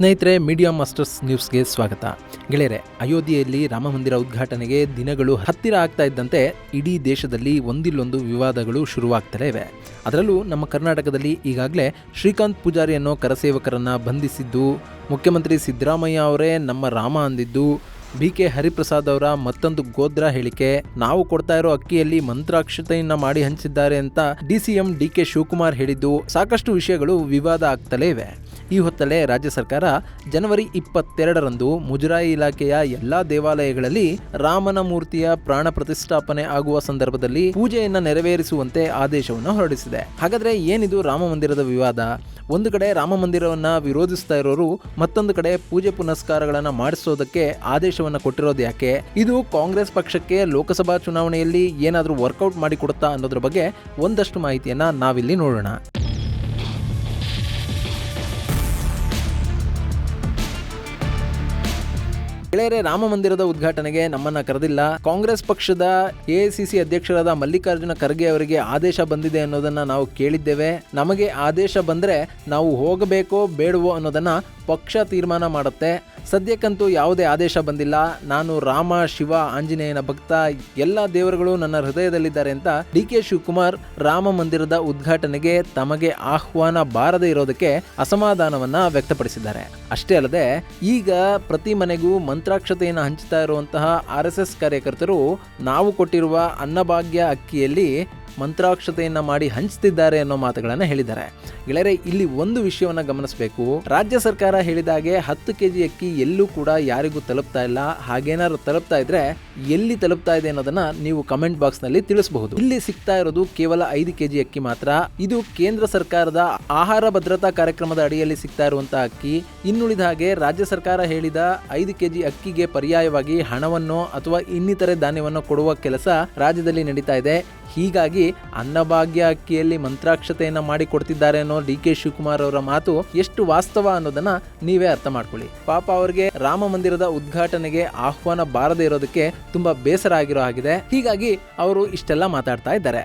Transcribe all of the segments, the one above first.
ಸ್ನೇಹಿತರೆ, media masters ನ್ಯೂಸ್ಗೆ ಸ್ವಾಗತ. ಗೆಳೆಯರೆ, ಅಯೋಧ್ಯೆಯಲ್ಲಿ ರಾಮ ಮಂದಿರ ಉದ್ಘಾಟನೆಗೆ ದಿನಗಳು ಹತ್ತಿರ ಆಗ್ತಾ ಇದ್ದಂತೆ ಇಡೀ ದೇಶದಲ್ಲಿ ಒಂದಿಲ್ಲೊಂದು ವಿವಾದಗಳು ಶುರುವಾಗ್ತಲೇ ಇವೆ. ಅದರಲ್ಲೂ ನಮ್ಮ ಕರ್ನಾಟಕದಲ್ಲಿ ಈಗಾಗಲೇ ಶ್ರೀಕಾಂತ್ ಪೂಜಾರಿ ಅನ್ನೋ ಕರಸೇವಕರನ್ನು ಬಂಧಿಸಿದ್ದು, ಮುಖ್ಯಮಂತ್ರಿ ಸಿದ್ದರಾಮಯ್ಯ ಅವರೇ ನಮ್ಮ ರಾಮ ಅಂದಿದ್ದು ಬಿ ಕೆ ಹರಿಪ್ರಸಾದ್ ಅವರ ಮತ್ತೊಂದು ಗೋದ್ರ ಹೇಳಿಕೆ, ನಾವು ಕೊಡ್ತಾ ಇರೋ ಅಕ್ಕಿಯಲ್ಲಿ ಮಂತ್ರಾಕ್ಷತೆಯನ್ನ ಮಾಡಿ ಹಂಚಿದ್ದಾರೆ ಅಂತ D C M D K Shivakumar ಹೇಳಿದ್ದು, ಸಾಕಷ್ಟು ವಿಷಯಗಳು ವಿವಾದ ಆಗ್ತಲೇ ಇವೆ. ಈ ಹೊತ್ತಲ್ಲೇ ರಾಜ್ಯ ಸರ್ಕಾರ ಜನವರಿ ಇಪ್ಪತ್ತೆರಡರಂದು ಮುಜರಾಯಿ ಇಲಾಖೆಯ ಎಲ್ಲಾ ದೇವಾಲಯಗಳಲ್ಲಿ ರಾಮನ ಮೂರ್ತಿಯ ಪ್ರಾಣ ಪ್ರತಿಷ್ಠಾಪನೆ ಆಗುವ ಸಂದರ್ಭದಲ್ಲಿ ಪೂಜೆಯನ್ನ ನೆರವೇರಿಸುವಂತೆ ಆದೇಶವನ್ನು ಹೊರಡಿಸಿದೆ. ಹಾಗಾದ್ರೆ ಏನಿದು ರಾಮ ಮಂದಿರದ ವಿವಾದ? ಒಂದು ಕಡೆ ರಾಮ ಮಂದಿರವನ್ನ ವಿರೋಧಿಸ್ತಾ ಇರೋರು ಮತ್ತೊಂದು ಕಡೆ ಪೂಜೆ ಪುನಸ್ಕಾರಗಳನ್ನ ಮಾಡಿಸೋದಕ್ಕೆ ಆದೇಶವನ್ನ ಕೊಟ್ಟಿರೋದು ಯಾಕೆ? ಇದು ಕಾಂಗ್ರೆಸ್ ಪಕ್ಷಕ್ಕೆ ಲೋಕಸಭಾ ಚುನಾವಣೆಯಲ್ಲಿ ಏನಾದರೂ ವರ್ಕೌಟ್ ಮಾಡಿಕೊಡುತ್ತಾ ಅನ್ನೋದ್ರ ಬಗ್ಗೆ ಒಂದಷ್ಟು ಮಾಹಿತಿಯನ್ನ ನಾವಿಲ್ಲಿ ನೋಡೋಣ. ಗೆಳೆಯರೆ, ರಾಮ ಮಂದಿರದ ಉದ್ಘಾಟನೆಗೆ ನಮ್ಮನ್ನ ಕರೆದಿಲ್ಲ. ಕಾಂಗ್ರೆಸ್ ಪಕ್ಷದ ಎಐಸಿಸಿ ಅಧ್ಯಕ್ಷರಾದ ಮಲ್ಲಿಕಾರ್ಜುನ ಖರ್ಗೆ ಅವರಿಗೆ ಆದೇಶ ಬಂದಿದೆ ಅನ್ನೋದನ್ನ ನಾವು ಕೇಳಿದ್ದೇವೆ. ನಮಗೆ ಆದೇಶ ಬಂದ್ರೆ ನಾವು ಹೋಗಬೇಕೋ ಬೇಡವೋ ಅನ್ನೋದನ್ನ ಪಕ್ಷ ತೀರ್ಮಾನ ಮಾಡುತ್ತೆ. ಸದ್ಯಕ್ಕಂತೂ ಯಾವುದೇ ಆದೇಶ ಬಂದಿಲ್ಲ. ನಾನು ರಾಮ, ಶಿವ, ಆಂಜನೇಯನ ಭಕ್ತ, ಎಲ್ಲ ದೇವರುಗಳು ನನ್ನ ಹೃದಯದಲ್ಲಿದ್ದಾರೆ ಅಂತ ಡಿ ಕೆ ಶಿವಕುಮಾರ್ ರಾಮ ಮಂದಿರದ ಉದ್ಘಾಟನೆಗೆ ತಮಗೆ ಆಹ್ವಾನ ಬಾರದೆ ಇರೋದಕ್ಕೆ ಅಸಮಾಧಾನವನ್ನ ವ್ಯಕ್ತಪಡಿಸಿದ್ದಾರೆ. ಅಷ್ಟೇ ಅಲ್ಲದೆ, ಈಗ ಪ್ರತಿ ಮನೆಗೂ ಮಂತ್ರಾಕ್ಷತೆಯನ್ನು ಹಂಚುತ್ತಾ ಇರುವಂತಹ ಆರ್ ಎಸ್ ಎಸ್ ಕಾರ್ಯಕರ್ತರು ನಾವು ಕೊಟ್ಟಿರುವ ಅನ್ನಭಾಗ್ಯ ಅಕ್ಕಿಯಲ್ಲಿ ಮಂತ್ರಾಕ್ಷತೆಯನ್ನ ಮಾಡಿ ಹಂಚ್ತಿದ್ದಾರೆ ಅನ್ನೋ ಮಾತುಗಳನ್ನು ಹೇಳಿದ್ದಾರೆ. ಗೆಳೆಯರೆ, ಇಲ್ಲಿ ಒಂದು ವಿಷಯವನ್ನು ಗಮನಿಸಬೇಕು. ರಾಜ್ಯ ಸರ್ಕಾರ ಹೇಳಿದಾಗೆ ಹತ್ತು ಕೆಜಿ ಅಕ್ಕಿ ಎಲ್ಲೂ ಕೂಡ ಯಾರಿಗೂ ತಲುಪ್ತಾ ಇಲ್ಲ. ಹಾಗೇನಾದ್ರು ತಲುಪ್ತಾ ಇದ್ರೆ ಎಲ್ಲಿ ತಲುಪ್ತಾ ಇದೆ ಅನ್ನೋದನ್ನ ನೀವು ಕಮೆಂಟ್ ಬಾಕ್ಸ್ನಲ್ಲಿ ತಿಳಿಸಬಹುದು. ಇಲ್ಲಿ ಸಿಗ್ತಾ ಇರೋದು ಕೇವಲ ಐದು ಕೆಜಿ ಅಕ್ಕಿ ಮಾತ್ರ. ಇದು ಕೇಂದ್ರ ಸರ್ಕಾರದ ಆಹಾರ ಭದ್ರತಾ ಕಾರ್ಯಕ್ರಮದ ಅಡಿಯಲ್ಲಿ ಸಿಗ್ತಾ ಇರುವಂತಹ ಅಕ್ಕಿ. ಇನ್ನುಳಿದ ಹಾಗೆ ರಾಜ್ಯ ಸರ್ಕಾರ ಹೇಳಿದ ಐದು ಕೆಜಿ ಅಕ್ಕಿಗೆ ಪರ್ಯಾಯವಾಗಿ ಹಣವನ್ನು ಅಥವಾ ಇನ್ನಿತರೆ ಧಾನ್ಯವನ್ನು ಕೊಡುವ ಕೆಲಸ ರಾಜ್ಯದಲ್ಲಿ ನಡೀತಾ ಇದೆ. ಹೀಗಾಗಿ ಅನ್ನಭಾಗ್ಯ ಅಕ್ಕಿಯಲ್ಲಿ ಮಂತ್ರಾಕ್ಷತೆಯನ್ನು ಮಾಡಿಕೊಡ್ತಿದ್ದಾರೆ ಅನ್ನೋ ಡಿ ಕೆ ಶಿವಕುಮಾರ್ ಅವರ ಮಾತು ಎಷ್ಟು ವಾಸ್ತವ ಅನ್ನೋದನ್ನ ನೀವೇ ಅರ್ಥ ಮಾಡ್ಕೊಳ್ಳಿ. ಪಾಪ ಅವರಿಗೆ ರಾಮ ಮಂದಿರದ ಉದ್ಘಾಟನೆಗೆ ಆಹ್ವಾನ ಬಾರದೇ ಇರೋದಕ್ಕೆ ತುಂಬಾ ಬೇಸರ ಆಗಿರೋ ಹಾಗಿದೆ. ಹೀಗಾಗಿ ಅವರು ಇಷ್ಟೆಲ್ಲ ಮಾತಾಡ್ತಾ ಇದ್ದಾರೆ.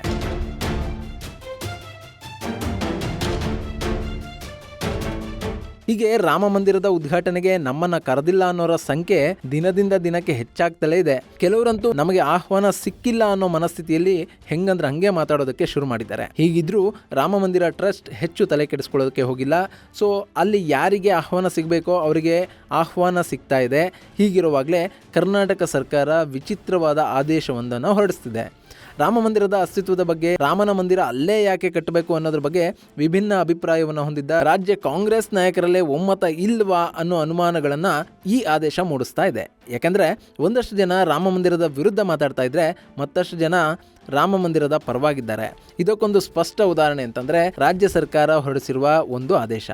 ಹೀಗೆ ರಾಮ ಮಂದಿರದ ಉದ್ಘಾಟನೆಗೆ ನಮ್ಮನ್ನ ಕರೆದಿಲ್ಲ ಅನ್ನೋರ ಸಂಖ್ಯೆ ದಿನದಿಂದ ದಿನಕ್ಕೆ ಹೆಚ್ಚಾಗ್ತಲೇ ಇದೆ. ಕೆಲವರಂತೂ ನಮಗೆ ಆಹ್ವಾನ ಸಿಕ್ಕಿಲ್ಲ ಅನ್ನೋ ಮನಸ್ಥಿತಿಯಲ್ಲಿ ಹೆಂಗಂದ್ರೆ ಹಂಗೆ ಮಾತಾಡೋದಕ್ಕೆ ಶುರು ಮಾಡಿದ್ದಾರೆ. ಹೀಗಿದ್ರೂ ರಾಮ ಮಂದಿರ ಟ್ರಸ್ಟ್ ಹೆಚ್ಚು ತಲೆ ಕೆಡಿಸ್ಕೊಳ್ಳೋದಕ್ಕೆ ಹೋಗಿಲ್ಲ. ಸೊ, ಅಲ್ಲಿ ಯಾರಿಗೆ ಆಹ್ವಾನ ಸಿಗಬೇಕೋ ಅವರಿಗೆ ಆಹ್ವಾನ ಸಿಗ್ತಾ ಇದೆ. ಹೀಗಿರುವಾಗಲೇ ಕರ್ನಾಟಕ ಸರ್ಕಾರ ವಿಚಿತ್ರವಾದ ಆದೇಶವೊಂದನ್ನು ಹೊರಡಿಸ್ತಿದೆ. ರಾಮ ಮಂದಿರದ ಅಸ್ತಿತ್ವದ ಬಗ್ಗೆ ರಾಮನ ಮಂದಿರ ಅಲ್ಲೇ ಯಾಕೆ ಕಟ್ಟಬೇಕು ಅನ್ನೋದ್ರ ಬಗ್ಗೆ ವಿಭಿನ್ನ ಅಭಿಪ್ರಾಯವನ್ನು ಹೊಂದಿದ್ದ ರಾಜ್ಯ ಕಾಂಗ್ರೆಸ್ ನಾಯಕರಲ್ಲೇ ಒಮ್ಮತ ಇಲ್ವಾ ಅನ್ನೋ ಅನುಮಾನಗಳನ್ನ ಈ ಆದೇಶ ಮೂಡಿಸ್ತಾ ಇದೆ. ಯಾಕಂದ್ರೆ ಒಂದಷ್ಟು ಜನ ರಾಮ ಮಂದಿರದ ವಿರುದ್ಧ ಮಾತಾಡ್ತಾ ಇದ್ರೆ ಮತ್ತಷ್ಟು ಜನ ರಾಮ ಮಂದಿರದ ಪರವಾಗಿದ್ದಾರೆ. ಇದಕ್ಕೊಂದು ಸ್ಪಷ್ಟ ಉದಾಹರಣೆ ಅಂತಂದ್ರೆ ರಾಜ್ಯ ಸರ್ಕಾರ ಹೊರಡಿಸಿರುವ ಒಂದು ಆದೇಶ.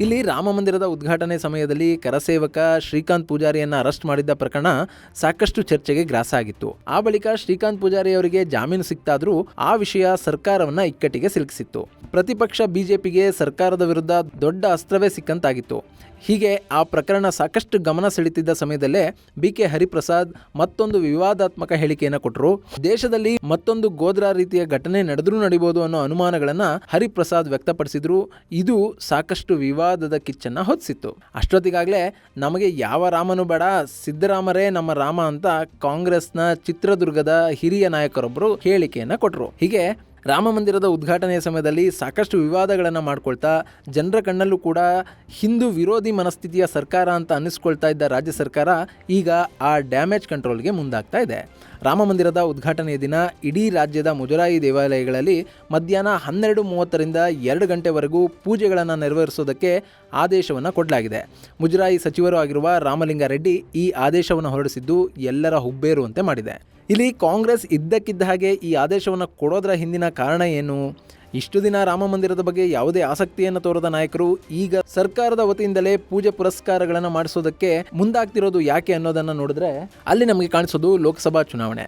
ಇಲ್ಲಿ ರಾಮ ಮಂದಿರದ ಉದ್ಘಾಟನೆ ಸಮಯದಲ್ಲಿ ಕರಸೇವಕ ಶ್ರೀಕಾಂತ್ ಪೂಜಾರಿಯನ್ನ ಅರೆಸ್ಟ್ ಮಾಡಿದ್ದ ಪ್ರಕರಣ ಸಾಕಷ್ಟು ಚರ್ಚೆಗೆ ಗ್ರಾಸ ಆಗಿತ್ತು. ಆ ಬಳಿಕ ಶ್ರೀಕಾಂತ್ ಪೂಜಾರಿ ಅವರಿಗೆ ಜಾಮೀನು ಸಿಕ್ತಾದ್ರೂ ಆ ವಿಷಯ ಸರ್ಕಾರವನ್ನ ಇಕ್ಕಟ್ಟಿಗೆ ಸಿಲುಕಿಸಿತ್ತು. ಪ್ರತಿಪಕ್ಷ ಬಿಜೆಪಿಗೆ ಸರ್ಕಾರದ ವಿರುದ್ಧ ದೊಡ್ಡ ಅಸ್ತ್ರವೇ ಸಿಕ್ಕಂತಾಗಿತ್ತು. ಹೀಗೆ ಆ ಪ್ರಕರಣ ಸಾಕಷ್ಟು ಗಮನ ಸೆಳೀತಿದ್ದ ಸಮಯದಲ್ಲೇ ಬಿ ಕೆ ಹರಿಪ್ರಸಾದ್ ಮತ್ತೊಂದು ವಿವಾದಾತ್ಮಕ ಹೇಳಿಕೆಯನ್ನು ಕೊಟ್ಟರು ದೇಶದಲ್ಲಿ ಮತ್ತೊಂದು ಗೋದ್ರಾ ರೀತಿಯ ಘಟನೆ ನಡೆದರೂ ನಡಿಬೋದು ಅನ್ನೋ ಅನುಮಾನಗಳನ್ನು ಹರಿಪ್ರಸಾದ್ ವ್ಯಕ್ತಪಡಿಸಿದ್ರು. ಇದು ಸಾಕಷ್ಟು ವಿವಾದದ ಕಿಚ್ಚನ್ನು ಹೊತ್ತಿಸಿತ್ತು. ಅಷ್ಟೊತ್ತಿಗಾಗಲೇ ನಮಗೆ ಯಾವ ರಾಮನು ಬೇಡ, ಸಿದ್ದರಾಮರೇ ನಮ್ಮ ರಾಮ ಅಂತ ಕಾಂಗ್ರೆಸ್ನ ಚಿತ್ರದುರ್ಗದ ಹಿರಿಯ ನಾಯಕರೊಬ್ಬರು ಹೇಳಿಕೆಯನ್ನು ಕೊಟ್ಟರು ಹೀಗೆ ರಾಮ ಮಂದಿರದ ಉದ್ಘಾಟನೆಯ ಸಮಯದಲ್ಲಿ ಸಾಕಷ್ಟು ವಿವಾದಗಳನ್ನು ಮಾಡ್ಕೊಳ್ತಾ ಜನರ ಕಣ್ಣಲ್ಲೂ ಕೂಡ ಹಿಂದೂ ವಿರೋಧಿ ಮನಸ್ಥಿತಿಯ ಸರ್ಕಾರ ಅಂತ ಅನ್ನಿಸ್ಕೊಳ್ತಾ ಇದ್ದ ರಾಜ್ಯ ಸರ್ಕಾರ ಈಗ ಆ ಡ್ಯಾಮೇಜ್ ಕಂಟ್ರೋಲ್ಗೆ ಮುಂದಾಗ್ತಾ ಇದೆ. ರಾಮ ಮಂದಿರದ ಉದ್ಘಾಟನೆಯ ದಿನ ಇಡೀ ರಾಜ್ಯದ ಮುಜರಾಯಿ ದೇವಾಲಯಗಳಲ್ಲಿ ಮಧ್ಯಾಹ್ನ ಹನ್ನೆರಡು ಮೂವತ್ತರಿಂದ ಎರಡು ಗಂಟೆವರೆಗೂ ಪೂಜೆಗಳನ್ನು ನೆರವೇರಿಸೋದಕ್ಕೆ ಆದೇಶವನ್ನು ಕೊಡಲಾಗಿದೆ. ಮುಜರಾಯಿ ಸಚಿವರು ಆಗಿರುವ ರಾಮಲಿಂಗಾರೆಡ್ಡಿ ಈ ಆದೇಶವನ್ನು ಹೊರಡಿಸಿದ್ದು ಎಲ್ಲರ ಹುಬ್ಬೇರುವಂತೆ ಮಾಡಿದೆ. ಇಲ್ಲಿ ಕಾಂಗ್ರೆಸ್ ಇದ್ದಕ್ಕಿದ್ದ ಹಾಗೆ ಈ ಆದೇಶವನ್ನು ಕೊಡೋದರ ಹಿಂದಿನ ಕಾರಣ ಏನು? ಇಷ್ಟು ದಿನ ರಾಮ ಮಂದಿರದ ಬಗ್ಗೆ ಯಾವುದೇ ಆಸಕ್ತಿಯನ್ನು ತೋರದ ನಾಯಕರು ಈಗ ಸರ್ಕಾರದ ವತಿಯಿಂದಲೇ ಪೂಜೆ ಪುರಸ್ಕಾರಗಳನ್ನು ಮಾಡಿಸೋದಕ್ಕೆ ಮುಂದಾಗ್ತಿರೋದು ಯಾಕೆ ಅನ್ನೋದನ್ನು ನೋಡಿದ್ರೆ ಅಲ್ಲಿ ನಮಗೆ ಕಾಣಿಸೋದು ಲೋಕಸಭಾ ಚುನಾವಣೆ.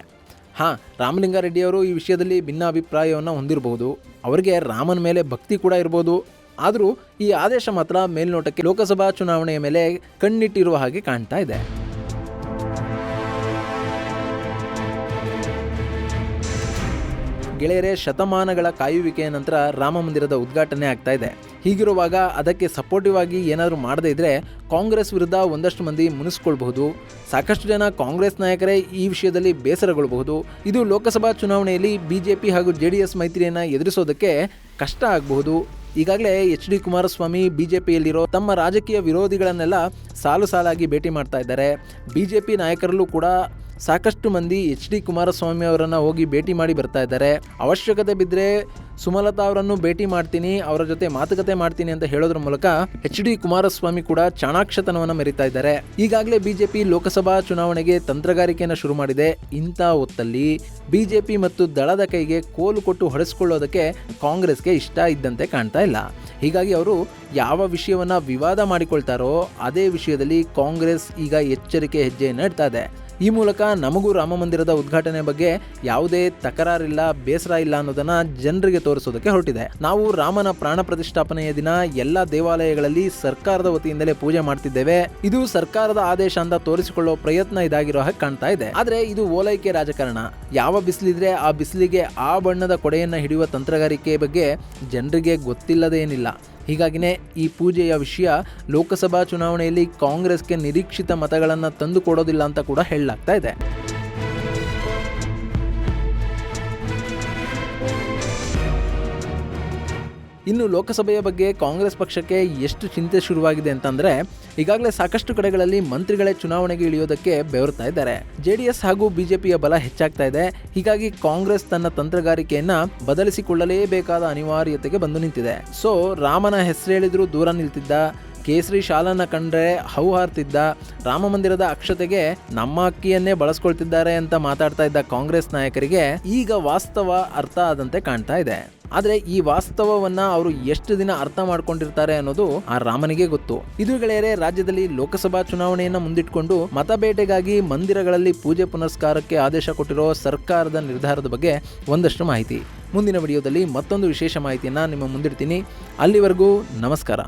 ಹಾಂ ರಾಮಲಿಂಗಾರೆಡ್ಡಿಯವರು ಈ ವಿಷಯದಲ್ಲಿ ಭಿನ್ನ ಅಭಿಪ್ರಾಯವನ್ನು ಹೊಂದಿರಬಹುದು. ಅವರಿಗೆ ರಾಮನ ಮೇಲೆ ಭಕ್ತಿ ಕೂಡ ಇರ್ಬೋದು. ಆದರೂ ಈ ಆದೇಶ ಮಾತ್ರ ಮೇಲ್ನೋಟಕ್ಕೆ ಲೋಕಸಭಾ ಚುನಾವಣೆಯ ಮೇಲೆ ಕಣ್ಣಿಟ್ಟಿರುವ ಹಾಗೆ ಕಾಣ್ತಾ ಇದೆ. ಗೆಳೆಯರೇ ಶತಮಾನಗಳ ಕಾಯುವಿಕೆಯ ನಂತರ ರಾಮ ಮಂದಿರದ ಉದ್ಘಾಟನೆ ಆಗ್ತಾ ಇದೆ. ಹೀಗಿರುವಾಗ ಅದಕ್ಕೆ ಸಪೋರ್ಟಿವ್ ಆಗಿ ಏನಾದರೂ ಮಾಡದೇ ಇದ್ರೆ ಕಾಂಗ್ರೆಸ್ ವಿರುದ್ಧ ಒಂದಷ್ಟು ಮಂದಿ ಮುನಿಸ್ಕೊಳ್ಬಹುದು. ಸಾಕಷ್ಟು ಜನ ಕಾಂಗ್ರೆಸ್ ನಾಯಕರೇ ಈ ವಿಷಯದಲ್ಲಿ ಬೇಸರಗೊಳ್ಳಬಹುದು ಇದು ಲೋಕಸಭಾ ಚುನಾವಣೆಯಲ್ಲಿ ಬಿಜೆಪಿ ಹಾಗೂ ಜೆ ಡಿ ಎಸ್ ಮೈತ್ರಿಯನ್ನು ಎದುರಿಸೋದಕ್ಕೆ ಕಷ್ಟ ಆಗಬಹುದು. ಈಗಾಗಲೇ ಎಚ್ ಡಿ ಕುಮಾರಸ್ವಾಮಿ ಬಿಜೆಪಿಯಲ್ಲಿರೋ ತಮ್ಮ ರಾಜಕೀಯ ವಿರೋಧಿಗಳನ್ನೆಲ್ಲ ಸಾಲು ಸಾಲಾಗಿ ಭೇಟಿ ಮಾಡ್ತಾ ಇದ್ದಾರೆ. ಬಿಜೆಪಿ ನಾಯಕರಲ್ಲೂ ಕೂಡ ಸಾಕಷ್ಟು ಮಂದಿ ಎಚ್ ಡಿ ಕುಮಾರಸ್ವಾಮಿ ಅವರನ್ನು ಹೋಗಿ ಭೇಟಿ ಮಾಡಿ ಬರ್ತಾ ಇದ್ದಾರೆ. ಅವಶ್ಯಕತೆ ಬಿದ್ದರೆ ಸುಮಲತಾ ಅವರನ್ನು ಭೇಟಿ ಮಾಡ್ತೀನಿ, ಅವರ ಜೊತೆ ಮಾತುಕತೆ ಮಾಡ್ತೀನಿ ಅಂತ ಹೇಳೋದ್ರ ಮೂಲಕ ಎಚ್ ಡಿ ಕುಮಾರಸ್ವಾಮಿ ಕೂಡ ಚಾಣಾಕ್ಷತನವನ್ನು ಮೆರಿತಾ ಇದ್ದಾರೆ. ಈಗಾಗಲೇ ಬಿಜೆಪಿ ಲೋಕಸಭಾ ಚುನಾವಣೆಗೆ ತಂತ್ರಗಾರಿಕೆಯನ್ನು ಶುರು ಮಾಡಿದೆ. ಇಂಥ ಹೊತ್ತಲ್ಲಿ ಬಿಜೆಪಿ ಮತ್ತು ದಳದ ಕೈಗೆ ಕೋಲು ಕೊಟ್ಟು ಹೊಡೆಸ್ಕೊಳ್ಳೋದಕ್ಕೆ ಕಾಂಗ್ರೆಸ್ಗೆ ಇಷ್ಟ ಇದ್ದಂತೆ ಕಾಣ್ತಾ ಇಲ್ಲ. ಹೀಗಾಗಿ ಅವರು ಯಾವ ವಿಷಯವನ್ನು ವಿವಾದ ಮಾಡಿಕೊಳ್ತಾರೋ ಅದೇ ವಿಷಯದಲ್ಲಿ ಕಾಂಗ್ರೆಸ್ ಈಗ ಎಚ್ಚರಿಕೆ ಹೆಜ್ಜೆಯನ್ನು ಇಡ್ತಾ ಇದೆ. ಈ ಮೂಲಕ ನಮಗೂ ರಾಮ ಮಂದಿರದ ಉದ್ಘಾಟನೆ ಬಗ್ಗೆ ಯಾವುದೇ ತಕರಾರಿಲ್ಲ, ಬೇಸರ ಇಲ್ಲ ಅನ್ನೋದನ್ನ ಜನರಿಗೆ ತೋರಿಸೋದಕ್ಕೆ ಹೊರಟಿದೆ. ನಾವು ರಾಮನ ಪ್ರಾಣ ಪ್ರತಿಷ್ಠಾಪನೆಯ ದಿನ ಎಲ್ಲ ದೇವಾಲಯಗಳಲ್ಲಿ ಸರ್ಕಾರದ ವತಿಯಿಂದಲೇ ಪೂಜೆ ಮಾಡ್ತಿದ್ದೇವೆ. ಇದು ಸರ್ಕಾರದ ಆದೇಶ ಅಂತ ತೋರಿಸಿಕೊಳ್ಳೋ ಪ್ರಯತ್ನ ಇದಾಗಿರೋ ಹಾಗೆ ಕಾಣ್ತಾ ಇದೆ. ಆದ್ರೆ ಇದು ಓಲೈಕೆ ರಾಜಕಾರಣ. ಯಾವ ಬಿಸಿಲಿದ್ರೆ ಆ ಬಿಸಿಲಿಗೆ ಆ ಬಣ್ಣದ ಕೊಡೆಯನ್ನ ಹಿಡಿಯುವ ತಂತ್ರಗಾರಿಕೆ ಬಗ್ಗೆ ಜನರಿಗೆ ಗೊತ್ತಿಲ್ಲದೇನಿಲ್ಲ. ಹೀಗಾಗಿನೇ ಈ ಪೂಜೆಯ ವಿಷಯ ಲೋಕಸಭಾ ಚುನಾವಣೆಯಲ್ಲಿ ಕಾಂಗ್ರೆಸ್ಗೆ ನಿರೀಕ್ಷಿತ ಮತಗಳನ್ನು ತಂದುಕೊಡೋದಿಲ್ಲ ಅಂತ ಕೂಡ ಹೇಳಲಾಗ್ತಾ ಇದೆ. ಇನ್ನು ಲೋಕಸಭೆಯ ಬಗ್ಗೆ ಕಾಂಗ್ರೆಸ್ ಪಕ್ಷಕ್ಕೆ ಎಷ್ಟು ಚಿಂತೆ ಶುರುವಾಗಿದೆ ಅಂತಂದ್ರೆ, ಈಗಾಗಲೇ ಸಾಕಷ್ಟು ಕಡೆಗಳಲ್ಲಿ ಮಂತ್ರಿಗಳೇ ಚುನಾವಣೆಗೆ ಇಳಿಯೋದಕ್ಕೆ ಬೆವರ್ತಾ ಇದ್ದಾರೆ. ಜೆಡಿಎಸ್ ಹಾಗೂ ಬಿಜೆಪಿಯ ಬಲ ಹೆಚ್ಚಾಗ್ತಾ ಇದೆ. ಹೀಗಾಗಿ ಕಾಂಗ್ರೆಸ್ ತನ್ನ ತಂತ್ರಗಾರಿಕೆಯನ್ನ ಬದಲಿಸಿಕೊಳ್ಳಲೇಬೇಕಾದ ಅನಿವಾರ್ಯತೆಗೆ ಬಂದು ನಿಂತಿದೆ. ಸೊ, ರಾಮನ ಹೆಸರೇಳಿದ್ರೂ ದೂರ ನಿಲ್ತಿದ್ದ, ಕೇಸರಿ ಶಾಲನ್ನ ಕಂಡ್ರೆ ಹೌಹಾರ್ತಿದ್ದ ರಾಮ ಮಂದಿರದ ಅಕ್ಷತೆಗೆ ನಮ್ಮ ಅಕ್ಕಿಯನ್ನೇ ಬಳಸ್ಕೊಳ್ತಿದ್ದಾರೆ ಅಂತ ಮಾತಾಡ್ತಾ ಇದ್ದ ಕಾಂಗ್ರೆಸ್ ನಾಯಕರಿಗೆ ಈಗ ವಾಸ್ತವ ಅರ್ಥ ಆದಂತೆ ಕಾಣ್ತಾ ಇದೆ. ಆದ್ರೆ ಈ ವಾಸ್ತವವನ್ನ ಅವರು ಎಷ್ಟು ದಿನ ಅರ್ಥ ಮಾಡ್ಕೊಂಡಿರ್ತಾರೆ ಅನ್ನೋದು ಆ ರಾಮನಿಗೆ ಗೊತ್ತು. ಇದು ಗೆಳೆಯರೆ, ರಾಜ್ಯದಲ್ಲಿ ಲೋಕಸಭಾ ಚುನಾವಣೆಯನ್ನ ಮುಂದಿಟ್ಕೊಂಡು ಮತಬೇಟೆಗಾಗಿ ಮಂದಿರಗಳಲ್ಲಿ ಪೂಜೆ ಪುನಸ್ಕಾರಕ್ಕೆ ಆದೇಶ ಕೊಟ್ಟಿರೋ ಸರ್ಕಾರದ ನಿರ್ಧಾರದ ಬಗ್ಗೆ ಒಂದಷ್ಟು ಮಾಹಿತಿ. ಮುಂದಿನ ವಿಡಿಯೋದಲ್ಲಿ ಮತ್ತೊಂದು ವಿಶೇಷ ಮಾಹಿತಿಯನ್ನ ನಿಮ್ಮ ಮುಂದಿಡ್ತೀನಿ. ಅಲ್ಲಿವರೆಗೂ ನಮಸ್ಕಾರ.